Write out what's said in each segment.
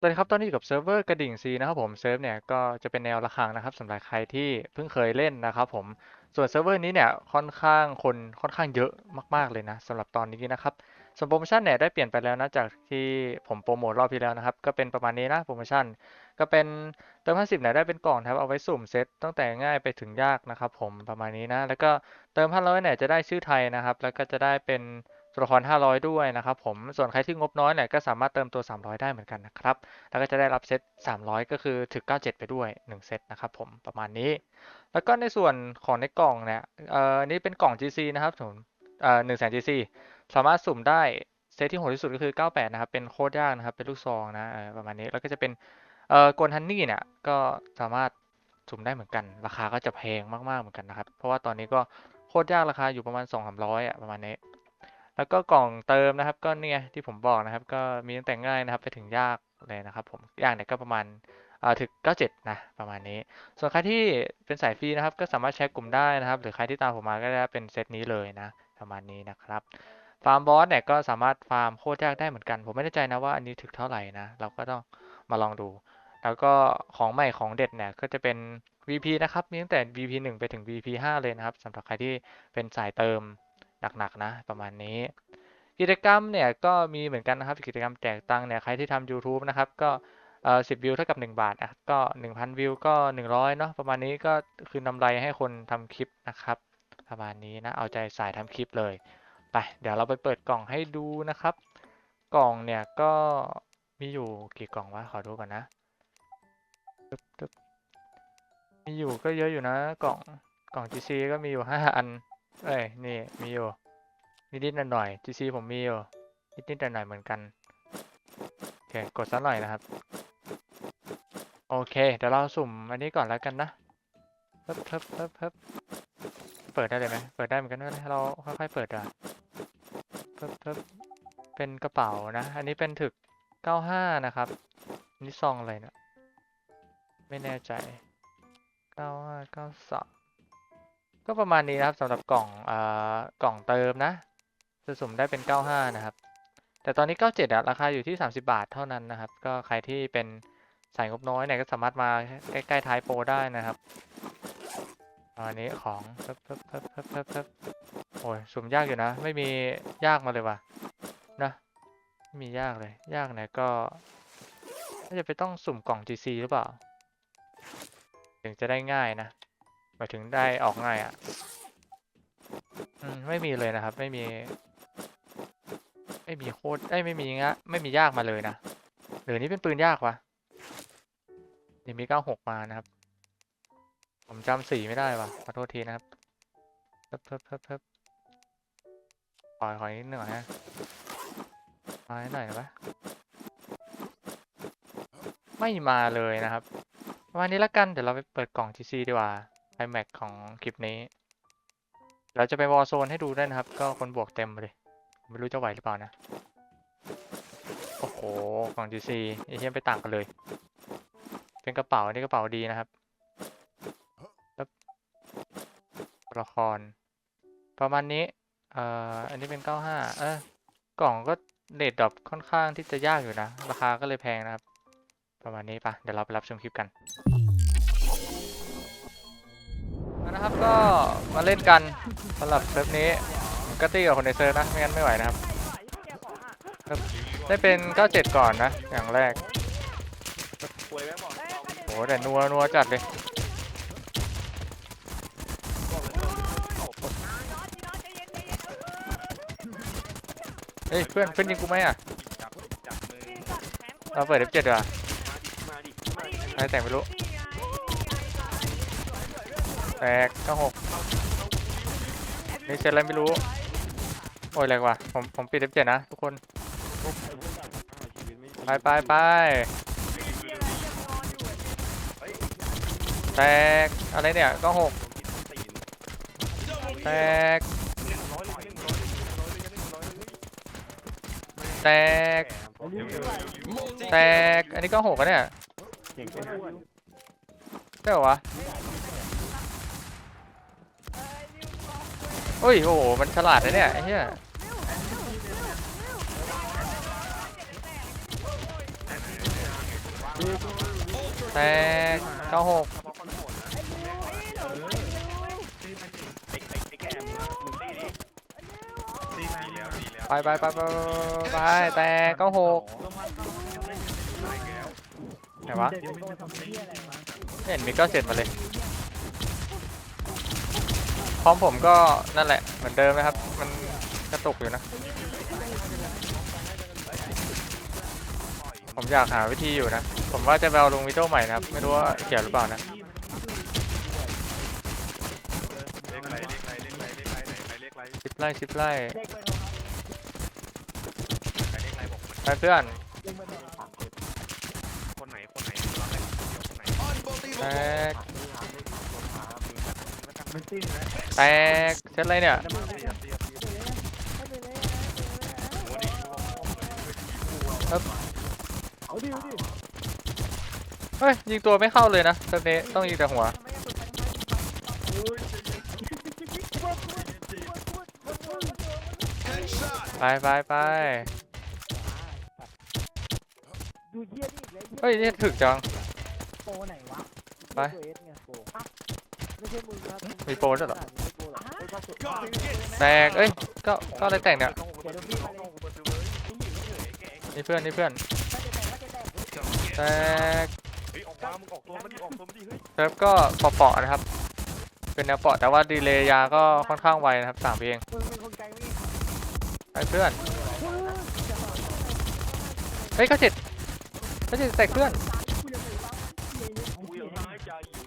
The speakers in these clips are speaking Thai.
สวัสดีครับตอนนี้อยู่กับเซิร์ฟเวอร์กระดิ่งซีนะครับผมเซิร์ฟเนี่ยก็จะเป็นแนวระฆังนะครับสำหรับใครที่เพิ่งเคยเล่นนะครับผมส่วนเซิร์ฟเวอร์นี้เนี่ยค่อนข้างคนค่อนข้างเยอะมากๆเลยนะสำหรับตอนนี้นะครับส่วนโปรโมชั่นเนี่ยได้เปลี่ยนไปแล้วนะจากที่ผมโปรโมทรอบที่แล้วนะครับก็เป็นประมาณนี้นะโปรโมชั่น ก็เป็นเติม50เนี่ยได้เป็นกล่องครับเอาไว้สุ่มเซตตั้งแต่ง่ายไปถึงยากนะครับผมประมาณนี้นะแล้วก็เติม500เนี่ยจะได้ชื่อไทยนะครับแล้วก็จะได้เป็น ตัวละคร 500 ด้วยนะครับผม ส่วนใครที่งบน้อยเนี่ยก็สามารถเติมตัว 300 ได้เหมือนกันนะครับ แล้วก็จะได้รับเซต 300 ก็คือถึก 97 ไปด้วย 1 เซตนะครับผม ประมาณนี้ แล้วก็ในส่วนของในกล่องเนี่ย เอ่อ นี่เป็นกล่อง GC นะครับผม เอ่อ1 0 0 0 0 GC สามารถสุ่มได้เซตที่โหดที่สุดก็คือ 98 นะครับ เป็นโคตรยากนะครับ เป็นลูกซองนะประมาณนี้ แล้วก็จะเป็น เอ่อกลฮันนี่เนี่ย ก็สามารถสุ่มได้เหมือนกัน ราคาก็จะแพงมากๆเหมือนกันนะครับ เพราะว่าตอนนี้ก็โคตรยากราคาอยู่ประมาณ 2-300อะประมาณนี้ แล้วก็กล่องเติมนะครับ ก็เนี่ยที่ผมบอกนะครับ ก็มีตั้งแต่ง่ายนะครับ ไปถึงยากเลยนะครับ ผมยากเนี่ยก็ประมาณอ่าถึง 97 นะ ประมาณนี้ ส่วนใครที่เป็นสายฟรีนะครับ ก็สามารถแชร์กลุ่มได้นะครับ หรือใครที่ตามผมมาก็ได้เป็นเซตนี้เลยนะ ประมาณนี้นะครับ ฟาร์มบอสเนี่ยก็สามารถฟาร์มโคตรยากได้เหมือนกัน ผมไม่แน่ใจนะว่าอันนี้ถึกเท่าไหร่นะ เราก็ต้องมาลองดู แล้วก็ของใหม่ของเด็ดเนี่ยก็จะเป็น VP นะครับ มีตั้งแต่ VP 1 ไปถึง VP 5 เลยนะครับสำหรับใครที่เป็นสายเติม หนักๆนะประมาณนี้ กิจกรรมเนี่ยก็มีเหมือนกันนะครับ กิจกรรมแจกตังค์เนี่ยใครที่ทำ YouTube นะครับก็เอ่อสิบวิวเท่ากับ 1 บาทนะก็ 1,000 วิวก็ 100เนาะประมาณนี้ก็คือนำไรให้คนทำคลิปนะครับ ประมาณนี้นะเอาใจสายทำคลิปเลยไปเดี๋ยวเราไปเปิดกล่องให้ดูนะครับ กล่องเนี่ยก็มีอยู่กี่กล่องวะขอดูก่อนนะมีอยู่ก็เยอะอยู่นะ กล่องกล่อง GC ก็มีอยู่ 5 อัน เอ้ยนี่มีอยู่นิดๆหน่อยๆ GC ผมมีอยู่นิดๆหน่อยๆเหมือนกันโอเคกดซะหน่อยนะครับ โอเค เดี๋ยวเราสุ่มอันนี้ก่อนแล้วกันนะเพิ่บเพิ่บเพิ่บเพิ่บเปิดได้เลยไหมเปิดได้เหมือนกันนะเราค่อยๆเปิดอะเพิ่บเพิ่บเป็นกระเป๋านะ อันนี้เป็นถึก95นะครับนนี่ซองอะไรเนะไม่แน่ใจ95 93ก็ ก็ประมาณนี้นะครับสำหรับกล่องอ่ากล่องเติมนะจะสุ่มได้เป็น 95 นะครับ แต่ตอนนี้ 97อะราคาอยู่ที่ 30 บาทเท่านั้นนะครับ ก็ใครที่เป็นสายงบน้อยเนี่ยก็สามารถมาใกล้ๆท้ายโปรได้นะครับอันนี้ของเพิ่บเพิ่บเพิ่บเพิ่บเพิ่บเพิ่บโอ้ยสุ่มยากอยู่นะ ไม่มียากมาเลยว่ะนะไม่มียากเลย ยากเนี่ยก็น่าจะไปต้องสุ่มกล่อง GC หรือเปล่า ถึงจะได้ง่ายนะ หมายถึงได้ออกง่ายอะอืมไม่มีเลยนะครับ ไม่มี ไม่มีโคตรเอ้ไม่มีงะไม่มียากมาเลยนะหรือนี่เป็นปืนยากวะนี่มี96มานะครับ ผมจำสีไม่ได้วะขอโทษทีนะครับเพิ่บเพิ่บเพิ่บเพิ่บขอขอนิดหน่อยนะมาให้หน่อยนะไม่มาเลยนะครับประมาณนี้ละกัน เดี๋ยวเราไปเปิดกล่อง GC ดีกว่า iMac ของคลิปนี้ เราจะไปวอ r z โซนให้ดูด้วยนะครับ ก็คนบวกเต็มเลย ไม่รู้จะไหวหรือเปล่านะ โอ้โหกล่อง GC ไอเหี้ยไปต่างกันเลย เป็นกระเป๋า นี่กระเป๋าดีนะครับแล้วละคร ประมาณนี้ เอ่อ อันนี้เป็น 95 เออกล่องก็เรทดรอปค่อนข้างที่จะยากอยู่นะ ราคาก็เลยแพงนะครับ ประมาณนี้ปะเดี๋ยวเราไปรับชมคลิปกัน นะครับก็มาเล่นกันสำหรับเซิร์ฟนี้ก็ตีกับคนในเซิร์ฟนะไม่งั้นไม่ไหวนะครับ ได้เป็น 97 ก่อนนะ อย่างแรกโหแต่นัวนัวจัดเลยเฮ้ยเพื่อนเพื่อนยิงกูไหมอะเราเปิด F7 ดีกว่าใครแต่งไม่รู้ แตกก็หกนี่เสร็จอะไรไม่รู้ โอ้ยแรงว่ะ ผมผมปิด F7 นะทุกคน ไปไปไปแตกอะไรเนี่ยก็หกแตกแตกแตกอันนี้ก็หกอะเนี่ยใช่เหรอวะ โอ้ย โอ้โห มันฉลาดนะเนี่ยไอ้เหี้ยแตกเก้าหกไปไปไปไปไปแตกเก้าหกไหนวะเห็นมีเก้าเจ็ดมาเลย อมผมก็นั่นแหละเหมือนเดิมนะครับ มันกระตุกอยู่นะ ผมอยากหาวิธีอยู่นะ ผมว่าจะไปเอาลงวิดีโอใหม่นะครับ ไม่รู้ว่าเกี่ยวหรือเปล่านะเลขอะไรเลขอะไรเลขอะไรเลขอะไรไหนเลขอะไรชิปไล่ชิปไล่เลขอะไรบอกมันไปเพื่อนคนไหนคนไหนคนไหนคนไหนแตกแตกเซตอะไรเนี่ยเฮ้ย ยิงตัวไม่เข้าเลยนะเซตนี้ต้องยิงแต่หัว ไปไปไปดูเยี่ยนี่เลยเฮ้ย นี่ถึกจัง โปรไหนวะไปตัวเอสไงโปรไม่ ใช่มึงนะมีโปรด้วยเหรอไม่โปรหรอกไม่ก็สุดแตกเอ้ย ก็ ก็อะไรแตกเนี่ยเดี๋ยวดูพี่มาเลยนี่เพื่อน นี่เพื่อน แตกเฮ้ยออกมามึงออกตัวมันดิออกตัวมันดิเฮ้ยเซิร์ฟก็เปาะๆนะครับ เป็นแนวเปาะแต่ว่าดีเลย์ยาก็ค่อนข้างไวนะครับสามเพลงมึงเป็นคนไกลไหมไปเพื่อน เฮ้ยก็เจ็ดก็เจ็ดแตกเพื่อน กูยังหายใจอยู่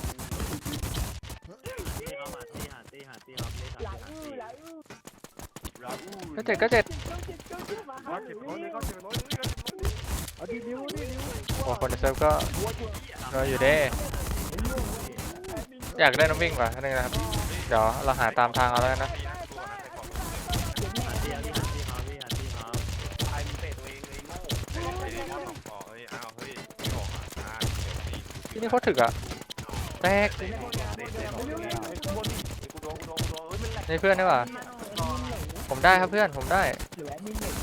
หลายอื้อหลายอื้อ ราอู ก็เจ็ดก็เจ็ดมาร้อยเจ็ดร้อยเลยก็เจ็ดร้อยเลยก็เอาดีนิ้วดินิ้วโอ้คนในเซิร์ฟก็รออยู่เด้ อยากได้น้ำวิ่งกว่าท่านนึงนะครับ เดี๋ยวเราหาตามทางเอาแล้วกันนะตีนะตัวนั้นใส่ก่อนไอ้มึงเตะตัวเองเลยโง่ไอ้ไอ้ไอ้สองต่อเฮ้ยอ้าวเฮ้ยไม่ออกอะอ่าเดี๋ยวตีที่นี่โคตรถึกอะแตกเตะเตะเตะเตะกูโดนกูโดนกูโดนเฮ้ยมันแหลกนี่เพื่อนนี่หว่า ผมได้ครับเพื่อนผมได้เหลือนิ่งหนึ่ง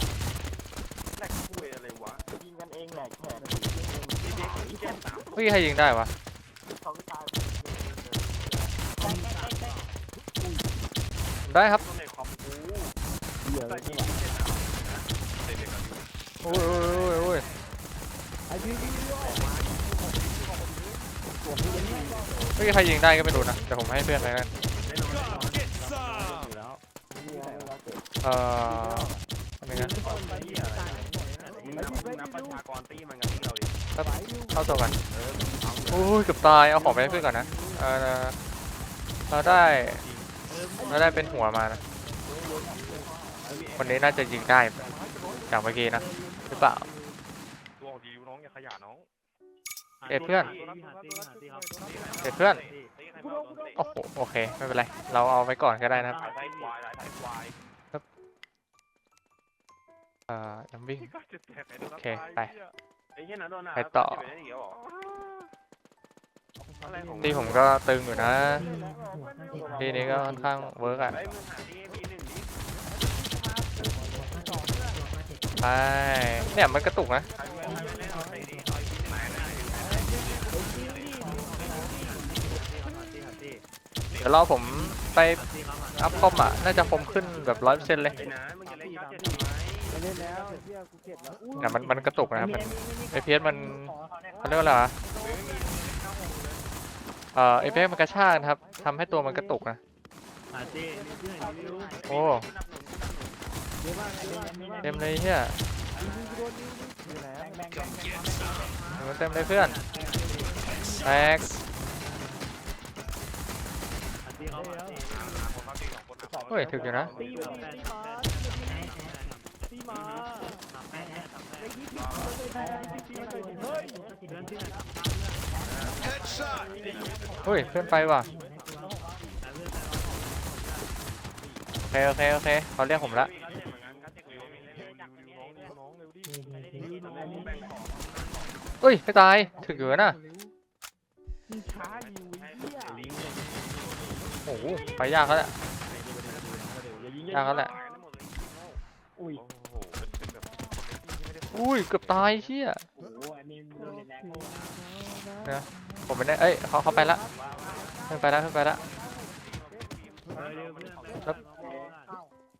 แหลกคุยอะไรวะยิงกันเองแหลกแขนไอ้เด็กไอ้แก่สามเฮ้ยใครยิงได้วะสองตายผมได้ครับตัวในคอมกูเหลือใส่เลยยีนเจ็ดสามเตะเด็กกันอยู่โอ้ยโอ้ยโอ้ยโอ้ยไอ้พี่พี่พี่เฮ้ยใครยิงได้ก็ไม่รู้นะแต่ผมให้เพื่อนไปกันเอ่ออะไรนะมึงนับมึงนับประชากรตีมันกับตีเราดิเข้าตัวกันโอ้ยเกือบตาย เอาของไปให้เพื่อนก่อนนะ เออเราได้ เราได้เป็นหัวมานะ คนนี้น่าจะยิงได้จากเมื่อกี้นะ หรือเปล่า ตัวของดีน้องอย่าขยะน้องเอ็ดเพื่อนเอ็ดเพื่อน โอ้โห โอเค ไม่เป็นไร เราเอาไว้ก่อนก็ได้นะครับหลายไส้ควายหลายไส้ควายเอ่อน้ำวิ่งโอเค ไป ไอ้เหี้ยนั่นโดนไปต่อที่ผมก็ตึงอยู่นะ ทีนี้ก็ค่อนข้างเวิร์กอะไอ้มึงหาที่พีหนึ่งดิไปเนี่ยมันกระตุกนะ ใครมึงเล่นเอาไปดิเอาอีกที่ไหนนะเดี๋ยวรอผมไปอัพคอมอะ น่าจะคมขึ้นแบบร้อยเปอร์เซ็นต์เลย ไอ้นะ เล่นแล้วเที่ยกูเก็บแล้วเนี่ยมันมันกระตุกนะครับมัน ไอพีเอสมัน เขาเรียกว่าอะไรวะเอ่อไอพีเอสมันกระชากนะครับทำให้ตัวมันกระตุกนะโอ้เต็มเลยเฮียอยู่ไหนแบงแบงแบงมันเต็มเลยเพื่อนแตกเฮ้ยถึกอยู่นะตี มาตีมาตีมาเฮ้ยเฮ้ยเพื่อนไปว่ะโอเคโอเคโอเคเขาเรียกผมละเฮ้ยไม่ตายถึกอยู่นะมึงช้าอยู่เหี้ยโอ้โหไปยากแล้วแหละยากแล้วแหละ อุ้ยเกือบตายเชี่ยโอ้โหอันผมไม่ได้เอ้ยเขาเขาไปละขึ้นไปละขึ้นไปละ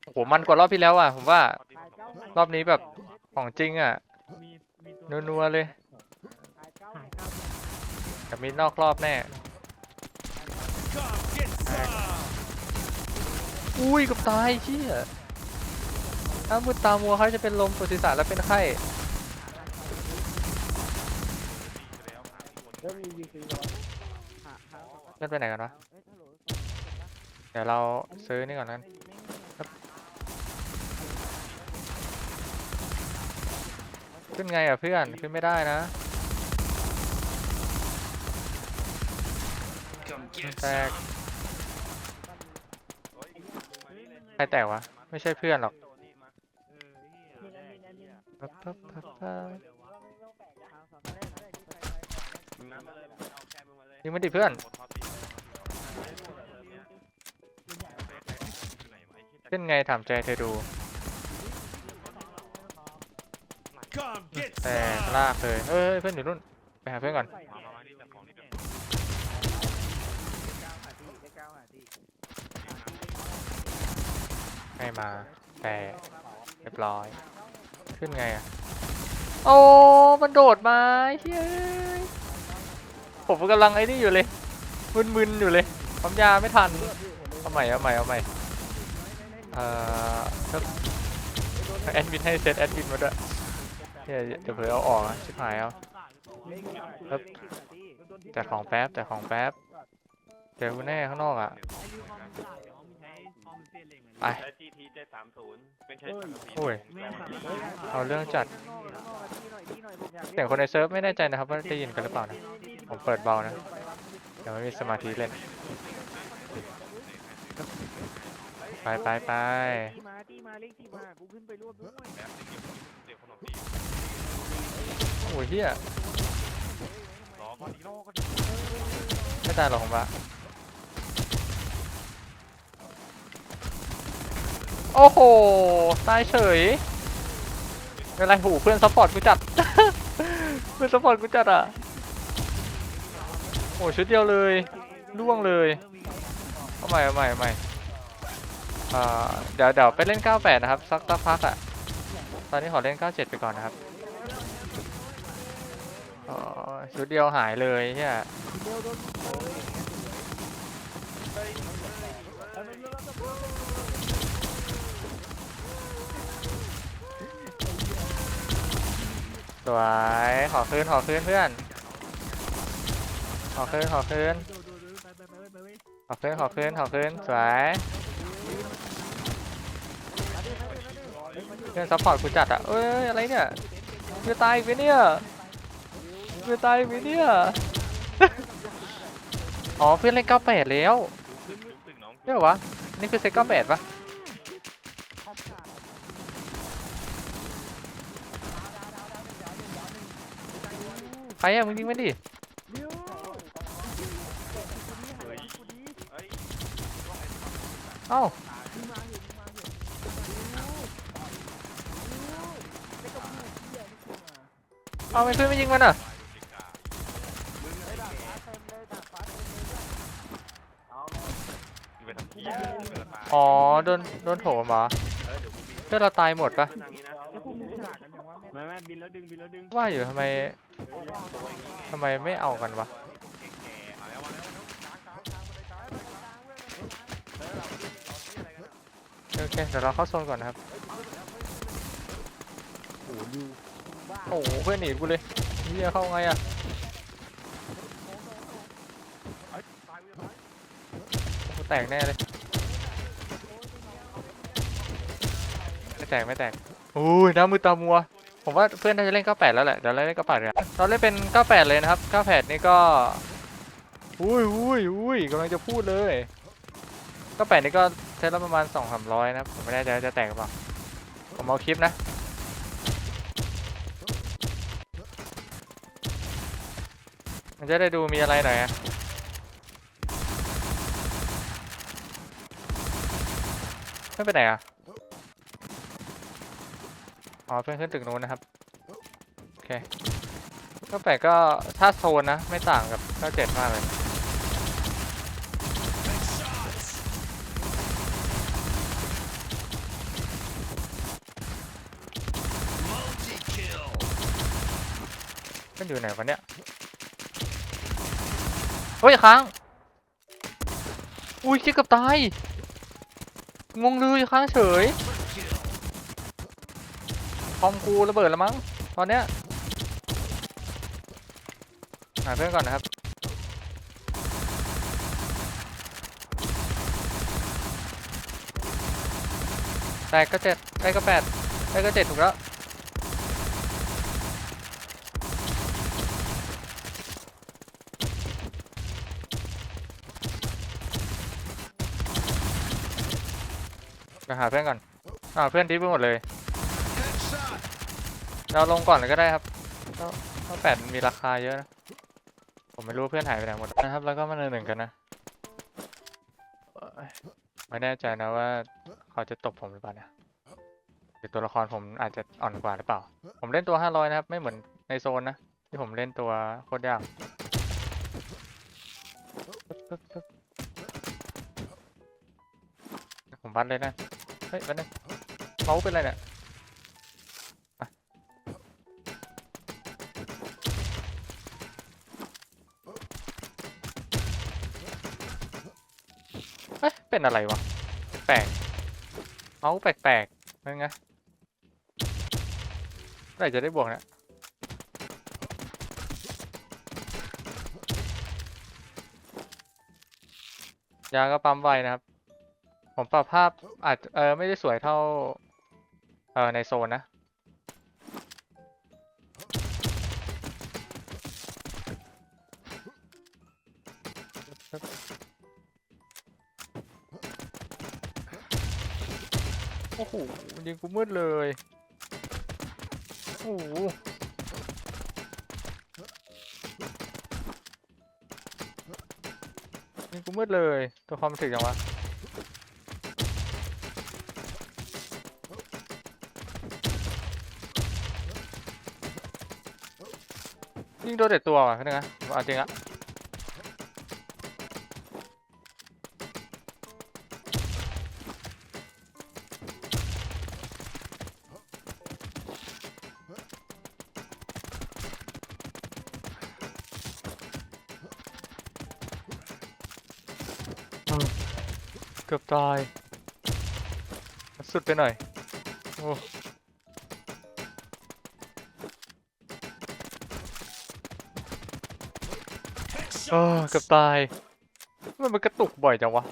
โอ้โหมันกว่ารอบที่แล้วอะผมว่ารอบนี้แบบของจริงอะนัวๆเลยแต่มีนอกรอบแน่อุ้ยเกับตายเชี่ย ถ้ามืดตามัวเขาจะเป็นลมปวดศีรษะแล้วเป็นไข้เริ่มมีวีซีเล่นไปไหนกันวะเอ้ยฮัลโหลเดี๋ยวเราซื้อนี่ก่อนนั้นขึ้นไงอะเพื่อน ขึ้นไม่ได้นะแตกใครแตกวะ ไม่ใช่เพื่อนหรอก ปั๊บปั๊บปั๊บปั๊บยิงมันดิเพื่อนขึ้นไงถามใจเธอดูแต่ลากเลยเอ้ยเพื่อนอยู่นู่นไปหาเพื่อนก่อนให้มาแต่เรียบร้อย ขึ้นไงอะ โอ้ มันโดดมาเฮ้ยผมกำลังไอ้นี่อยู่เลยมึนๆอยู่เลยปั๊มยาไม่ทันเอาใหม่เอาใหม่เอาใหม่เอ่อครับแอดมินให้เซตแอดมินมาด้วยเดี๋ยวเดี๋ยวเผื่อเอาออกอะชิบหายเอาครับแต่ของแป๊บแต่ของแป๊บเจอกูแน่ข้างนอกอะ ไป ใช้ GT 730เป็นใช้โอ้ย เอาเรื่องจัด เสียงคนในเซิร์ฟไม่แน่ใจนะครับว่าได้ยินกันหรือเปล่านะ ผมเปิดเบานะ เดี๋ยวไม่มีสมาธิเล่น ไปไปไปที่มาที่มาเลขที่มากูขึ้นไปรวบด้วยโอ้ยเฮียรอพอดีโลก็ไม่ตายหรอกผมว่า โอ้โห ตายเฉยเป็นไรหูเพื่อนซัพพอร์ตกูจัด เพื่อนซัพพอร์ตกูจัดอะ โอ้ชุดเดียวเลยล่วงเลยเอาใหม่เอาใหม่เอาใหม่เดี๋ยวเดี๋ยวไปเล่น 98 นะครับ สักสักพักอะ ตอนนี้ขอเล่น 97 ไปก่อนนะครับชุดเดียวหายเลยเฮีย วย ขอคืน ขอคืนเพื่อน ขอคืน ขอคืน ขอคืน ขอคืน ขอคืน สวย เพื่อนซัพพอร์ตกูจัดอะเอ้ย อะไรเนี่ยกูตายอีกไหมเนี่ยกูตายอีกไหมเนี่ย อ๋อ เพื่อนเล่น98แล้วตึงน้องเรียกวะ นี่คือเซต98ปะ ใครอะมึงยิงมันดิเฮ้ยเฮ้ยเอ้าเอาไม่เพื่อนไม่ยิงมันอะไปทำที่เกิดมาอ๋อโดนโดนโถมเหรอเออเดี๋ยวกูมีเพื่อนเราตายหมดปะทางนี้นะไม่ไม่บินแล้วดึงบินแล้วดึงว่าอยู่ทำไม ทำไมไม่เอากันวะโอเคเดี๋ยวเราเข้าโซนก่อนนะครับ โอ้โหเพื่อนหนีกูเลยเฮียเข้าไงอะโอ้แตกแน่เลย ไม่แตกไม่แตกโอ้ยน้ำมือตามัว ผมว่าเพื่อนน่าจะเล่น 98 แล้วแหละ เดี๋ยวเราเล่น 98กันเราเล่นเป็น 98 เลยนะครับ 98 นี่ก็ อุ้ยอุ้ยอุ้ยกำลังจะพูดเลย 98 นี่ก็เซตละประมาณ 2-300 นะครับ ผมไม่แน่ใจว่าจะแตกหรือเปล่า ผมเอาคลิปนะมันจะได้ดูมีอะไรหน่อยอะไม่ไปไหนอะ อ๋อเพื่อนขึ้นตึกนู้นนะครับ โอเคก็แปลกก็ถ้าโซนนะ ไม่ต่างกับเก้าเจ็ดมากเลย มันอยู่ไหนวะเนี่ย เฮ้ยค้าง อุ้ยคิดกับตาย งงเลยค้างเฉย คอมกูระเบิดแล้วมั้งตอนเนี้ยหาเพื่อนก่อนนะครับแปดก็เจ็ดแปดก็แปดแปดก็เจ็ดถูกแล้วไปหาเพื่อนก่อนอ่าเพื่อนทิ้งไปหมดเลย เราลงก่อนเลยก็ได้ครับเพราะแปดมันมีราคาเยอะนะ ผมไม่รู้เพื่อนหายไปไหนหมดนะครับ แล้วก็มาหนึ่งหนึ่งกันนะ ไม่แน่ใจนะว่าเขาจะตบผมหรือเปล่านะหรือตัวละครผมอาจจะอ่อนกว่าหรือเปล่า ผมเล่นตัวห้าร้อยนะครับ ไม่เหมือนในโซนนะ ที่ผมเล่นตัวโคตรยากผมวัดเลยนะ เฮ้ยวันนึงเมาส์เป็นไรเนี่ย เป็นอะไรวะ แปลกเมาส์แปลกๆนั่นไงเมื่อไหร่จะได้บวกนี่ยาก็ปั๊มไวนะครับ ผมปรับภาพอาจจะเออไม่ได้สวยเท่า เออในโซนนะ ยิงกูมืดเลย โอ้โหยิงกูมืดเลย ตัวความถึกจังวะยิงโดนเด็ดตัวว่ะพี่นึงนะเอาจริงอะ สุดไปหน่อย โอ้เอกือบตาย มันมันกระตุกบ่อยจังวะ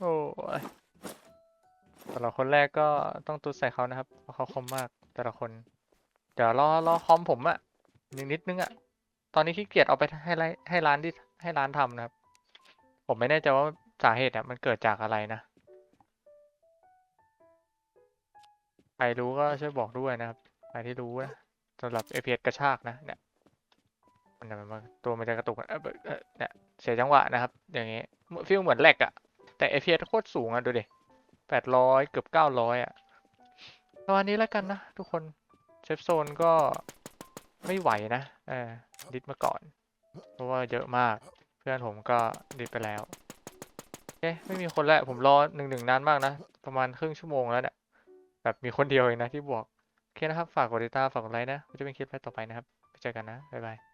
โอ้ยแต่ละคนแรกก็ต้องตุดใส่เขานะครับ เพราะเขาคมมากแต่ละคน เดี๋ยวรอรอคอมผมอะนิดนิดนึงอะตอนนี้ขี้เกียจเอาไปให้ร้ให้ร้านที่ให้ร้านทำนะครับ ผมไม่แน่ใจว่าสาเหตุเนี่ยมันเกิดจากอะไรนะ รรู้ก็ช่วยบอกด้วยนะครับ ใครที่รู้นะสำหรับ APS กระชากนะเนี่ยมันมันตัวมันจะกระตุกเนี่ยเสียจังหวะนะครับ อย่างเงี้ยฟีลเหมือนแหลกอะแต่ FPS โคตรสูงอะดูดิแปดร้อยเกือบเก้าร้อยอะประมาณนี้แล้วกันนะทุกคนเซฟโซนก็ไม่ไหวนะเออดิสมาก่อน เพราะว่าเยอะมากเพื่อนผมก็ดิสไปแล้วเอ๊ะไม่มีคนแล้วผมรอหนึ่งหนึ่งนานมากนะ ประมาณครึ่งชั่วโมงแล้วเนี่ย แบบมีคนเดียวเองนะที่บวก โอเคนะครับ ฝากกดติดตาม ฝากกดไลค์นะ จะเป็นคลิปต่อไปนะครับ ไปเจอกันนะ บ๊ายบาย